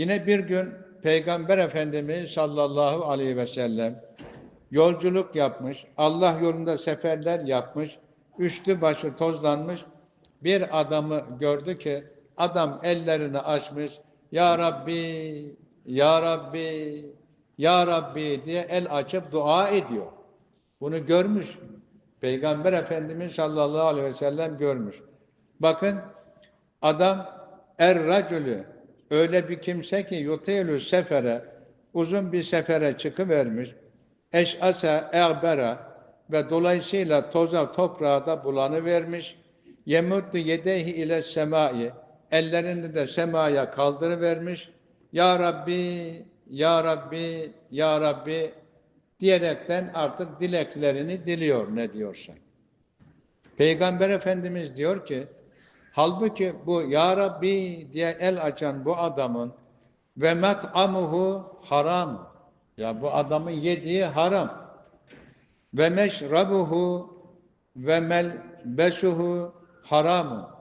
Yine bir gün Peygamber Efendimiz sallallahu aleyhi ve sellem yolculuk yapmış, Allah yolunda seferler yapmış, üstü başı tozlanmış bir adamı gördü ki adam ellerini açmış, Ya Rabbi, Ya Rabbi, Ya Rabbi diye el açıp dua ediyor. Bunu görmüş. Peygamber Efendimiz sallallahu aleyhi ve sellem görmüş. Bakın adam er racülü öyle bir kimse ki yutilü sefere uzun bir sefere çıkıvermiş. Eş'ase e'bera ve dolayısıyla toza toprağa da bulanı vermiş. Yemuddu yedehi ile semai ellerini de semaya kaldırıvermiş. Ya Rabbi, Ya Rabbi, Ya Rabbi diyerekten artık dileklerini diliyor ne diyorsa. Peygamber Efendimiz diyor ki, halbuki bu Ya Rabbi diye el açan bu adamın ve met'amuhu haram. Ya bu adamın yediği haram. Ve meşrabuhu ve melbesuhu haram.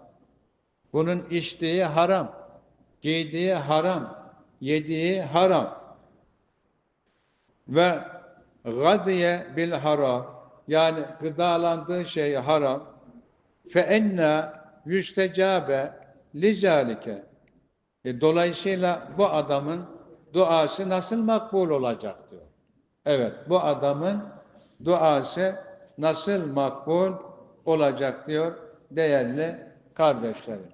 Bunun içtiği haram, giydiği haram, yediği haram. Ve gadiye bil haram yani gıdalandığı şey haram fe enna yüstecabe lizalike e, dolayısıyla bu adamın duası nasıl makbul olacak diyor. Evet bu adamın duası nasıl makbul olacak diyor değerli kardeşlerim.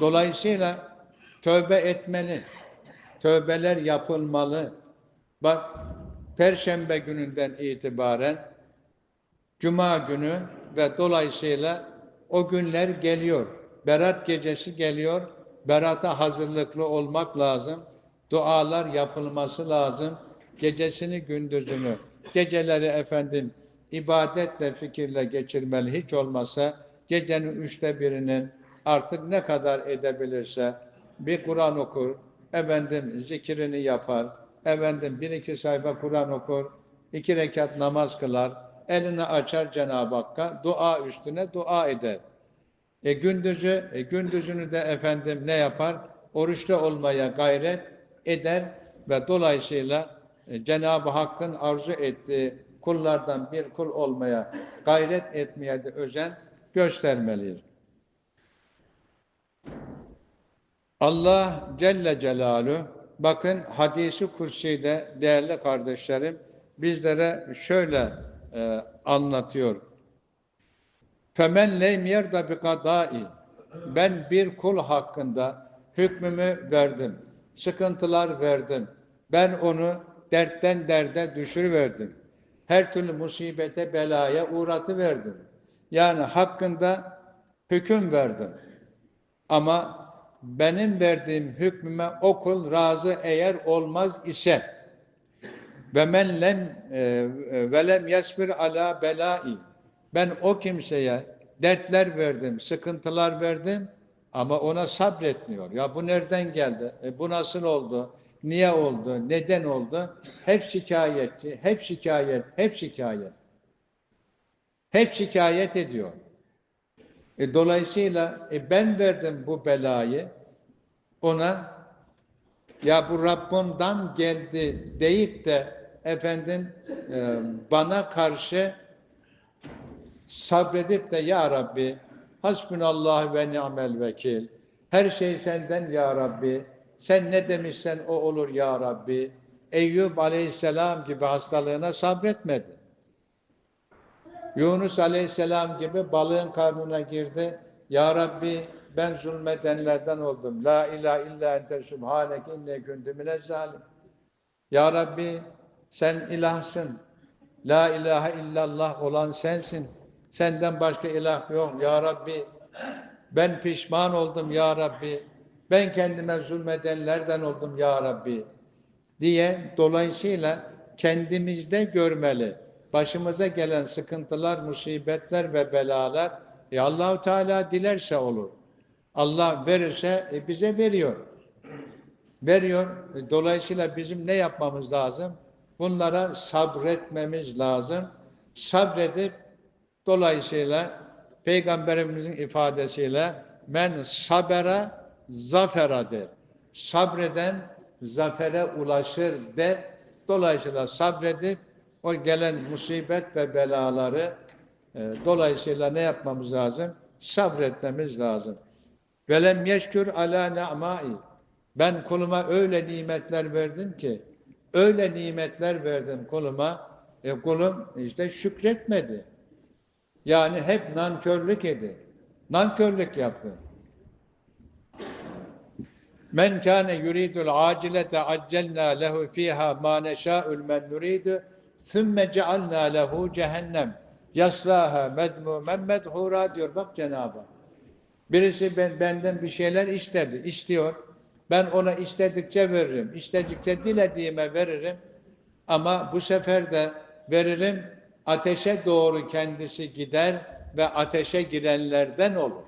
Dolayısıyla tövbe etmeli. Tövbeler yapılmalı. Bak Perşembe gününden itibaren Cuma günü ve dolayısıyla o günler geliyor. Berat gecesi geliyor. Berata hazırlıklı olmak lazım. Dualar yapılması lazım. Gecesini gündüzünü, geceleri efendim ibadetle fikirle geçirmeli. Hiç olmazsa gecenin üçte birinin artık ne kadar edebilirse bir Kur'an okur, efendim zikrini yapar, efendim bir iki sayfa Kur'an okur, iki rekat namaz kılar, elini açar Cenab-ı Hakk'a, dua üstüne dua eder. E gündüzü, e, gündüzünü de efendim ne yapar? Oruçta olmaya gayret eder ve dolayısıyla e, Cenab-ı Hakk'ın arzu ettiği kullardan bir kul olmaya gayret etmeye de özen göstermeliyiz. Allah Celle Celaluhu bakın hadisi kurside değerli kardeşlerim bizlere şöyle e, anlatıyor. Lem yerda bi kadai ben bir kul hakkında hükmümü verdim. Sıkıntılar verdim. Ben onu dertten derde düşürüverdim. Her türlü musibete, belaya uğratı verdim. Yani hakkında hüküm verdim. Ama benim verdiğim hükmüme o kul razı eğer olmaz ise ve men lem e, ve lem yasbir ala belai ben o kimseye dertler verdim, sıkıntılar verdim ama ona sabretmiyor. Ya bu nereden geldi? E, bu nasıl oldu? Niye oldu? Neden oldu? Hep şikayetçi, hep şikayet, hep şikayet. Hep şikayet ediyor. E, dolayısıyla e, ben verdim bu belayı ona ya bu Rabbimden geldi deyip de efendim e, bana karşı sabredip de ya Rabbi hasbunallah ve ni'mel vekil her şey senden ya Rabbi sen ne demişsen o olur ya Rabbi Eyüp aleyhisselam gibi hastalığına sabretmedi. Yunus aleyhisselam gibi balığın karnına girdi. Ya Rabbi ben zulmedenlerden oldum. La ilahe illa ente subhaneke inne kuntu minezzalim. Ya Rabbi sen ilahsın. La ilahe illallah olan sensin. Senden başka ilah yok. Ya Rabbi ben pişman oldum ya Rabbi. Ben kendime zulmedenlerden oldum ya Rabbi. Diye dolayısıyla kendimizde görmeli. Başımıza gelen sıkıntılar, musibetler ve belalar e Allahu Teala dilerse olur. Allah verirse e, bize veriyor. Veriyor. E, dolayısıyla bizim ne yapmamız lazım? Bunlara sabretmemiz lazım. Sabredip dolayısıyla Peygamberimizin ifadesiyle men sabera zaferadır. Sabreden zafere ulaşır der. Dolayısıyla sabredip o gelen musibet ve belaları e, dolayısıyla ne yapmamız lazım? Sabretmemiz lazım. Velem yeşkür ala na'mai. Ben kuluma öyle nimetler verdim ki, öyle nimetler verdim kuluma, e kulum işte şükretmedi. Yani hep nankörlük edi. Nankörlük yaptı. Men kâne yuridul acilete accelnâ lehu fîhâ mâ neşâ'ul men nuridu thümme cealnâ lehu cehennem yaslâhâ medmûmen medhûrâ diyor bak Cenab-ı. Birisi ben, benden bir şeyler istedi, istiyor. Ben ona istedikçe veririm. İstedikçe dilediğime veririm. Ama bu sefer de veririm ateşe doğru kendisi gider ve ateşe girenlerden olur.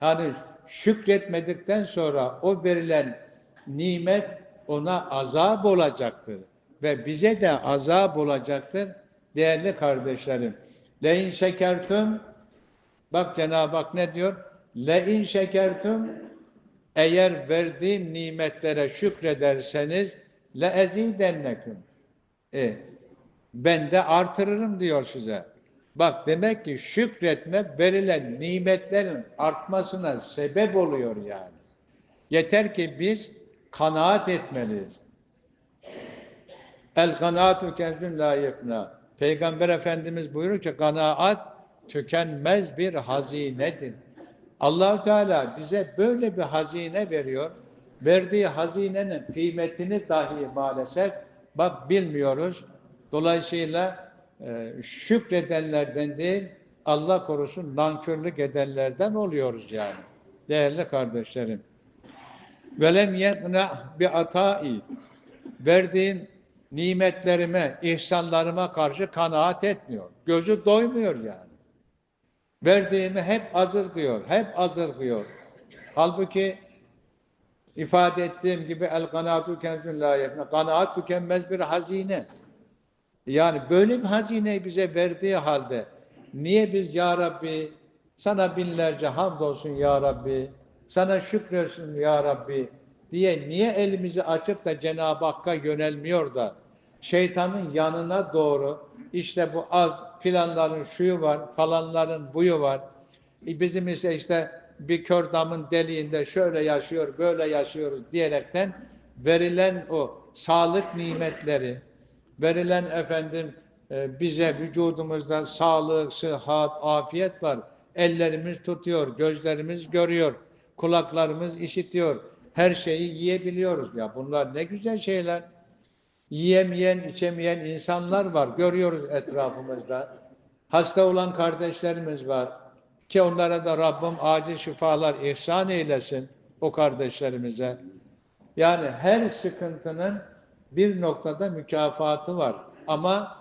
Hani şükretmedikten sonra o verilen nimet ona azap olacaktır. Ve bize de azap olacaktır değerli kardeşlerim. Le in şekertum bak Cenab-ı Hak ne diyor? Le in şekertum eğer verdiğim nimetlere şükrederseniz le ezidenneküm. E, ben de artırırım diyor size. Bak demek ki şükretme verilen nimetlerin artmasına sebep oluyor yani. Yeter ki biz kanaat etmeliyiz. El kanaatu kenzün la yefna. Peygamber Efendimiz buyurur ki kanaat tükenmez bir hazinedir. Allahu Teala bize böyle bir hazine veriyor. Verdiği hazinenin kıymetini dahi maalesef bak bilmiyoruz. Dolayısıyla e, şükredenlerden değil, Allah korusun nankörlük edenlerden oluyoruz yani. Değerli kardeşlerim. Velem yetna bi atai verdiğim nimetlerime, ihsanlarıma karşı kanaat etmiyor. Gözü doymuyor yani. Verdiğimi hep azırgıyor, hep azırgıyor. Halbuki ifade ettiğim gibi el kanaatu kenzun la. Kanaat tükenmez bir hazine. Yani böyle bir hazineyi bize verdiği halde niye biz ya Rabbi sana binlerce hamdolsun ya Rabbi sana şükretsin ya Rabbi diye niye elimizi açıp da Cenab-ı Hakk'a yönelmiyor da şeytanın yanına doğru işte bu az filanların şuyu var falanların buyu var e bizim ise işte bir kör damın deliğinde şöyle yaşıyor böyle yaşıyoruz diyerekten verilen o sağlık nimetleri verilen efendim e, bize vücudumuzda sağlık, sıhhat, afiyet var. Ellerimiz tutuyor, gözlerimiz görüyor, kulaklarımız işitiyor. Her şeyi yiyebiliyoruz. Ya bunlar ne güzel şeyler. Yiyemeyen, içemeyen insanlar var. Görüyoruz etrafımızda. Hasta olan kardeşlerimiz var. Ki onlara da Rabbim acil şifalar ihsan eylesin o kardeşlerimize. Yani her sıkıntının bir noktada mükafatı var. Ama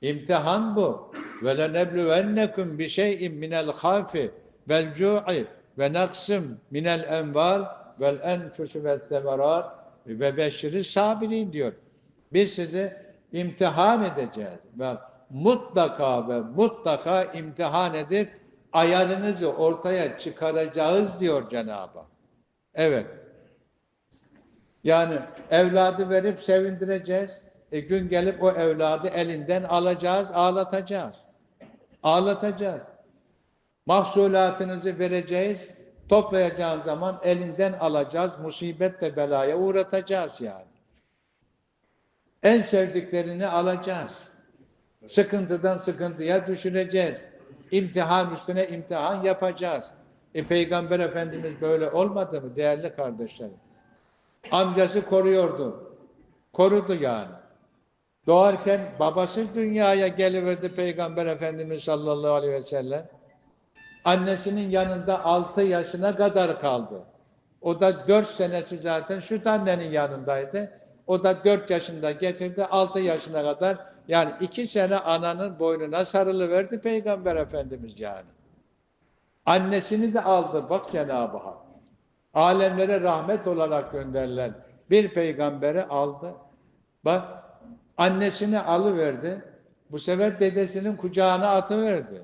imtihan bu. Ve lenebluvennekum bi şey'in minel hafi vel cu'i ve naksim minel enval vel enfusu ve semerat ve beşiri sabirin diyor. Biz sizi imtihan edeceğiz ve mutlaka ve mutlaka imtihan edip ayarınızı ortaya çıkaracağız diyor Cenab-ı Hak. Evet. Yani evladı verip sevindireceğiz. E gün gelip o evladı elinden alacağız, ağlatacağız. Ağlatacağız. Mahsulatınızı vereceğiz, toplayacağın zaman elinden alacağız, musibet ve belaya uğratacağız yani. En sevdiklerini alacağız. Sıkıntıdan sıkıntıya düşüreceğiz. İmtihan üstüne imtihan yapacağız. E Peygamber Efendimiz böyle olmadı mı değerli kardeşlerim? Amcası koruyordu. Korudu yani. Doğarken babası dünyaya geliverdi Peygamber Efendimiz sallallahu aleyhi ve sellem. Annesinin yanında altı yaşına kadar kaldı. O da dört senesi zaten şu annenin yanındaydı. O da dört yaşında getirdi altı yaşına kadar yani iki sene ananın boynuna sarılıverdi Peygamber Efendimiz yani. Annesini de aldı bak Cenab-ı Hak. Alemlere rahmet olarak gönderilen bir peygamberi aldı. Bak annesini alıverdi. Bu sefer dedesinin kucağına atıverdi.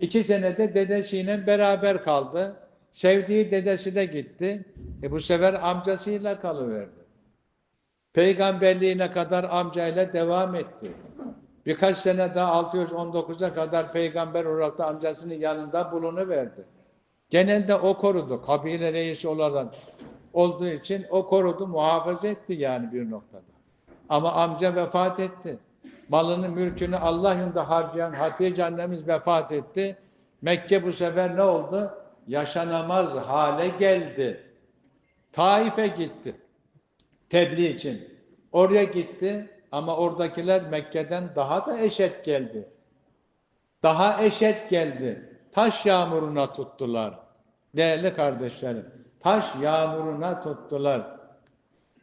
İki senede dedesiyle beraber kaldı. Sevdiği dedesi de gitti. E bu sefer amcasıyla kalıverdi. Peygamberliğine kadar amcayla devam etti. Birkaç sene daha 619'a kadar peygamber olarak da amcasının yanında bulunuverdi. Genelde o korudu. Kabile reisi olarak olduğu için o korudu, muhafaza etti yani bir noktada. Ama amca vefat etti. Malını, mülkünü Allah yolunda harcayan Hatice annemiz vefat etti. Mekke bu sefer ne oldu? Yaşanamaz hale geldi. Taif'e gitti. Tebliğ için. Oraya gitti ama oradakiler Mekke'den daha da eşit geldi. Daha eşit geldi. Taş yağmuruna tuttular. Değerli kardeşlerim, taş yağmuruna tuttular.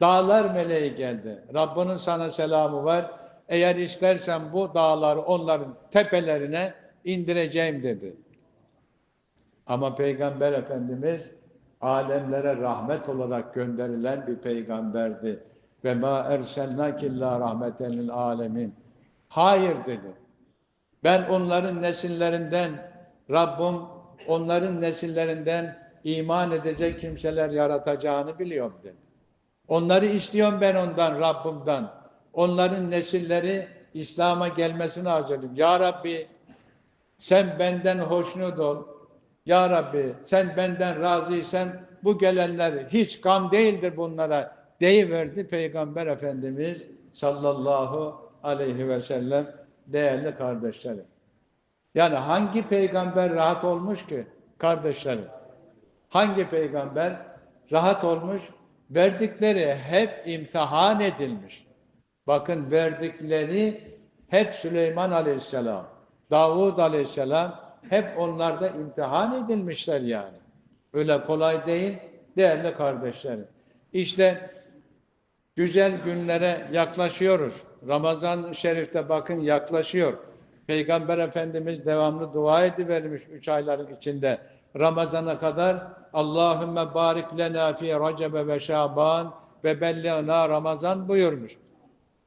Dağlar meleği geldi. Rabbinin sana selamı var. Eğer istersen bu dağları onların tepelerine indireceğim dedi. Ama Peygamber Efendimiz alemlere rahmet olarak gönderilen bir peygamberdi. Ve ma erselnake illa rahmeten lil alemin. Hayır dedi. Ben onların nesillerinden Rabbim onların nesillerinden iman edecek kimseler yaratacağını biliyorum dedi. Onları istiyorum ben ondan Rabbimden. Onların nesilleri İslam'a gelmesini arzu ediyorum. Ya Rabbi sen benden hoşnut ol. Ya Rabbi sen benden razıysan bu gelenler hiç gam değildir bunlara deyiverdi Peygamber Efendimiz sallallahu aleyhi ve sellem değerli kardeşlerim. Yani hangi peygamber rahat olmuş ki kardeşlerim? Hangi peygamber rahat olmuş? Verdikleri hep imtihan edilmiş. Bakın verdikleri hep Süleyman Aleyhisselam, Davud Aleyhisselam hep onlarda imtihan edilmişler yani. Öyle kolay değil değerli kardeşlerim. İşte güzel günlere yaklaşıyoruz. Ramazan-ı Şerif'te bakın yaklaşıyor. Peygamber Efendimiz devamlı dua edivermiş üç ayların içinde. Ramazana kadar Allahümme barik lena fi Recebe ve Şaban ve belliğna Ramazan buyurmuş.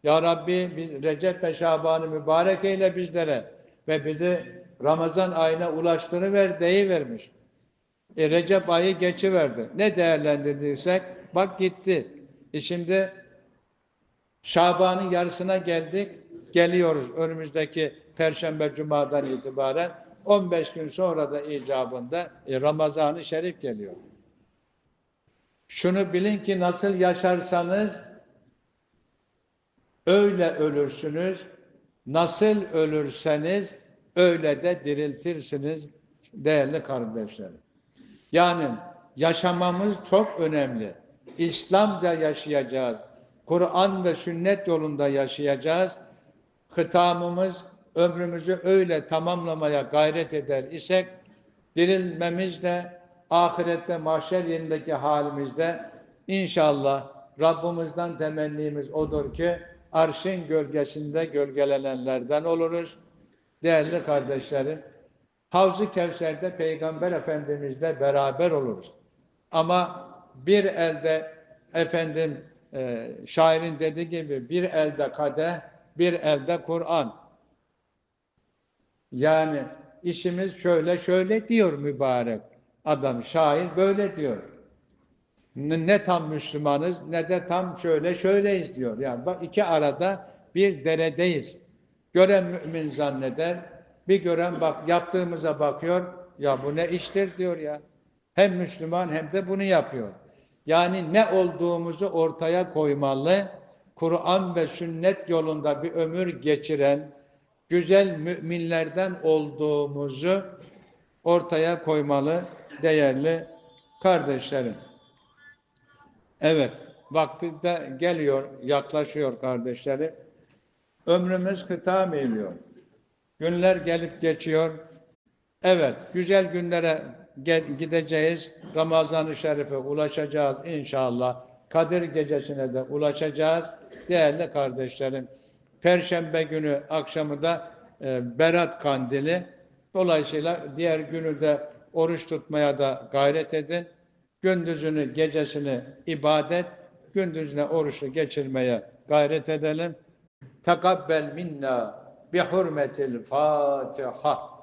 Ya Rabbi biz Recep ve Şaban'ı mübarek eyle bizlere ve bizi Ramazan ayına ulaştırıver deyivermiş. E Recep ayı geçiverdi. Ne değerlendirdiysek bak gitti. E şimdi Şaban'ın yarısına geldik. Geliyoruz önümüzdeki Perşembe Cuma'dan itibaren 15 gün sonra da icabında e, Ramazan-ı Şerif geliyor. Şunu bilin ki nasıl yaşarsanız öyle ölürsünüz. Nasıl ölürseniz öyle de diriltirsiniz değerli kardeşlerim. Yani yaşamamız çok önemli. İslamca yaşayacağız. Kur'an ve sünnet yolunda yaşayacağız. Hıtamımız, ömrümüzü öyle tamamlamaya gayret eder isek, dirilmemiz de, ahirette mahşer yerindeki halimizde inşallah Rabbimizden temennimiz odur ki arşın gölgesinde gölgelenenlerden oluruz. Değerli kardeşlerim, Havz-ı Kevser'de Peygamber Efendimizle beraber oluruz. Ama bir elde efendim e, şairin dediği gibi bir elde kadeh, bir elde Kur'an. Yani işimiz şöyle şöyle diyor mübarek adam. Şair böyle diyor. Ne tam Müslümanız ne de tam şöyle şöyleyiz diyor. Yani bak iki arada bir deredeyiz. Gören mümin zanneder, bir gören bak yaptığımıza bakıyor. Ya bu ne iştir diyor ya. Hem Müslüman hem de bunu yapıyor. Yani ne olduğumuzu ortaya koymalı. Kur'an ve sünnet yolunda bir ömür geçiren güzel müminlerden olduğumuzu ortaya koymalı değerli kardeşlerim. Evet, vakti de geliyor, yaklaşıyor kardeşlerim. Ömrümüz kıta meyliyor. Günler gelip geçiyor. Evet, güzel günlere gideceğiz. Ramazan-ı Şerif'e ulaşacağız inşallah. Kadir gecesine de ulaşacağız. Değerli kardeşlerim, Perşembe günü akşamı da e, Berat Kandili. Dolayısıyla diğer günü de oruç tutmaya da gayret edin. Gündüzünü, gecesini ibadet, gündüzüne oruçlu geçirmeye gayret edelim. Tekabbel minna bi hurmetil Fatiha.